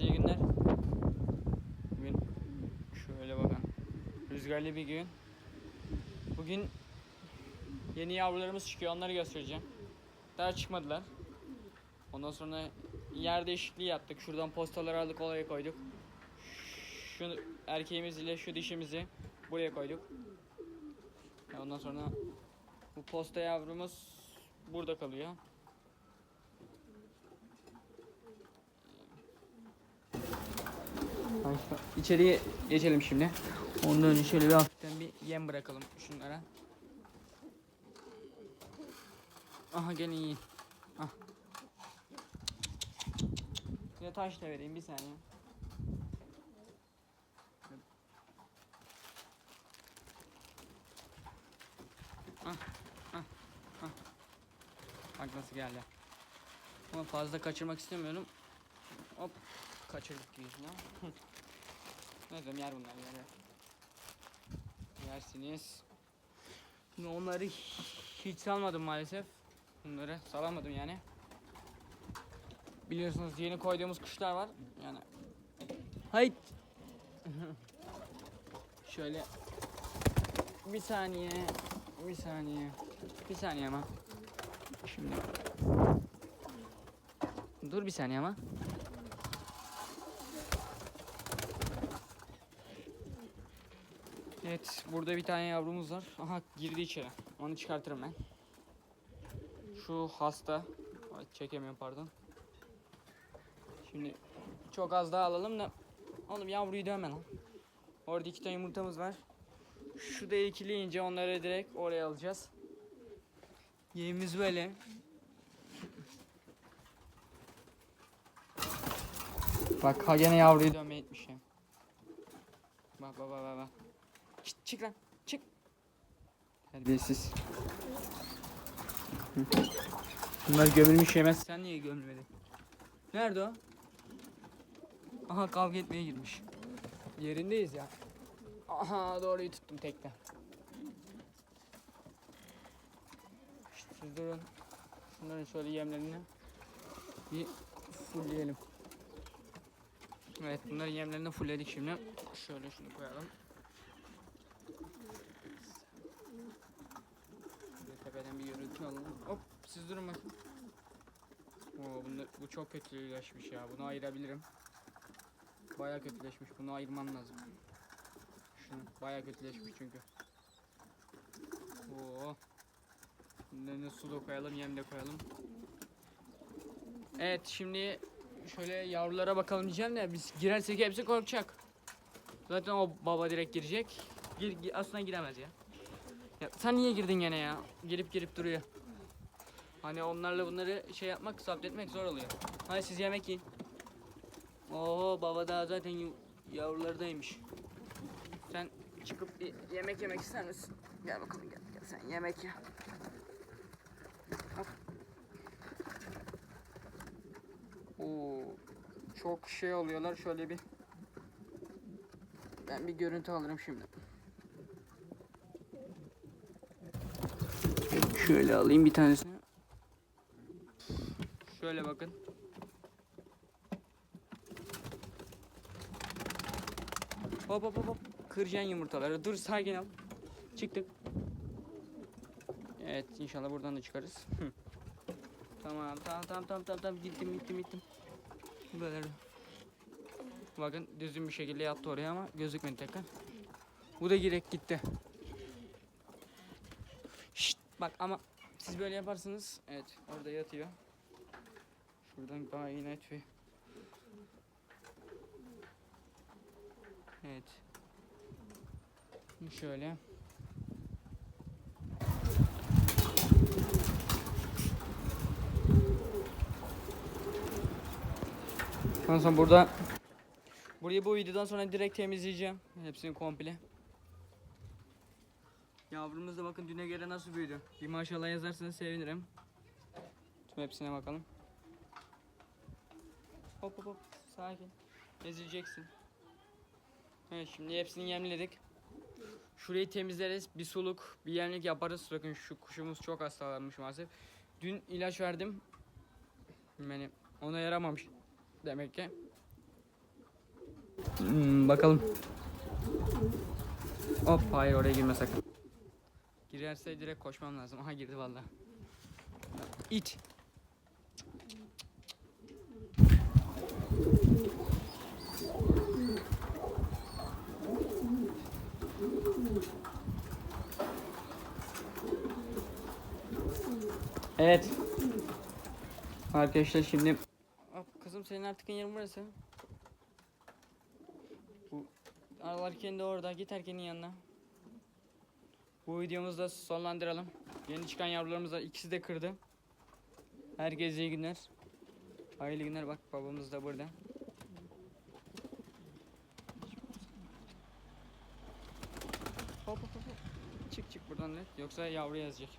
Herkese iyi günler. Bugün şöyle bakın. Rüzgarlı bir gün. Bugün yeni yavrularımız çıkıyor. Onları göstereceğim. Daha çıkmadılar. Ondan sonra yer değişikliği yaptık. Şuradan postaları aldık oraya koyduk. Şu erkeğimiz ile şu dişimizi buraya koyduk. Ondan sonra bu posta yavrumuz burada kalıyor. İçeriye geçelim şimdi. Ondan önce şöyle bir hafiften bir yem bırakalım şunlara. Aha gene iyi. Ah. Yine taş da vereyim bir saniye. Ah, ah, ah. Bak nasıl geldi. Ama fazla kaçırmak istemiyorum. Hop kaçırdık yüzüne. Ne diyorum yer bunlar yer. yer. Yersiniz. Şimdi onları hiç salmadım maalesef. Bunları salamadım yani. Biliyorsunuz yeni koyduğumuz kuşlar var. Yani Hayt. Şöyle bir saniye, bir saniye, bir saniye ama. Şimdi dur bir saniye ama. Evet, burada bir tane yavrumuz var. Aha girdi içeri. Onu çıkartırım ben. Şu hasta. Ay, Çekemiyorum pardon. Şimdi çok az daha alalım da oğlum yavruyu dövme lan. Orada iki tane yumurtamız var. Şu da ikileyince onları direkt oraya alacağız. Yemimiz böyle. Bak ha gene yavruyu dövme etmiş ya. Bak bak bak bak. Çık, lan çık. Terbiyesiz. Bunlar gömülmüş yemez. Sen niye gömülmedin? Nerede o? Aha kavga etmeye girmiş. Yerindeyiz ya. Aha doğruyu tuttum tekte. İşte siz durun. Şunların şöyle yemlerini bir fullleyelim. Evet bunların yemlerini fullledik şimdi. Şöyle şunu koyalım. Bir tepeden alalım. Hop siz durun bakın. Oo, bunda, bu çok kötüleşmiş ya. Bunu ayırabilirim. Baya kötüleşmiş. Bunu ayırmam lazım. Şunu baya kötüleşmiş çünkü. Oo. Bunlarına su da koyalım, yem de koyalım. Evet, şimdi şöyle yavrulara bakalım diyeceğim de biz girersek hepsi korkacak. Zaten o baba direkt girecek. Gir, gi- aslında giremez ya. Ya sen niye girdin gene ya? Girip girip duruyor. Hani onlarla bunları şey yapmak, zapt etmek zor oluyor. Hadi siz yemek yiyin. Oo baba daha zaten yavrulardaymış. Sen çıkıp bir yemek yemek ister misin? Gel bakalım gel, gel sen yemek ye. Oo çok şey oluyorlar şöyle bir. Ben bir görüntü alırım şimdi. Şöyle alayım bir tanesini. Şöyle bakın. Hop hop hop hop. Kıracaksın yumurtaları. Dur sakin ol. Çıktık. Evet inşallah buradan da çıkarız. Tamam tamam tamam tamam tamam gittim gittim gittim. Böyle. Bakın düzgün bir şekilde yattı oraya ama gözükmedi tekrar. Bu da girek gitti. Şşt bak ama siz böyle yaparsınız. Evet orada yatıyor. Şuradan gayet bir Evet. Şöyle. Ondan sonra burada burayı bu videodan sonra direkt temizleyeceğim. Hepsini komple. Yavrumuz da bakın düne göre nasıl büyüdü. Bir maşallah yazarsanız sevinirim. Tüm hepsine bakalım. Hop hop hop. Sakin. Ezileceksin. Evet şimdi hepsini yemledik. Şurayı temizleriz. Bir suluk, bir yemlik yaparız. Bakın şu kuşumuz çok hastalanmış maalesef. Dün ilaç verdim. Yani ona yaramamış demek ki. Hmm, bakalım. Hop hayır oraya girme sakın. Girerse direkt koşmam lazım. Aha girdi vallahi. İt. Evet. Arkadaşlar şimdi kızım senin artık yerin burası. Bu ağlarken de orada git erkenin yanına. Bu videomuzu da sonlandıralım. Yeni çıkan yavrularımız da ikisi de kırdı. Herkese iyi günler. Hayırlı günler bak babamız da burada. Hop hop. hop. Çık çık buradan net yoksa yavru yazacak.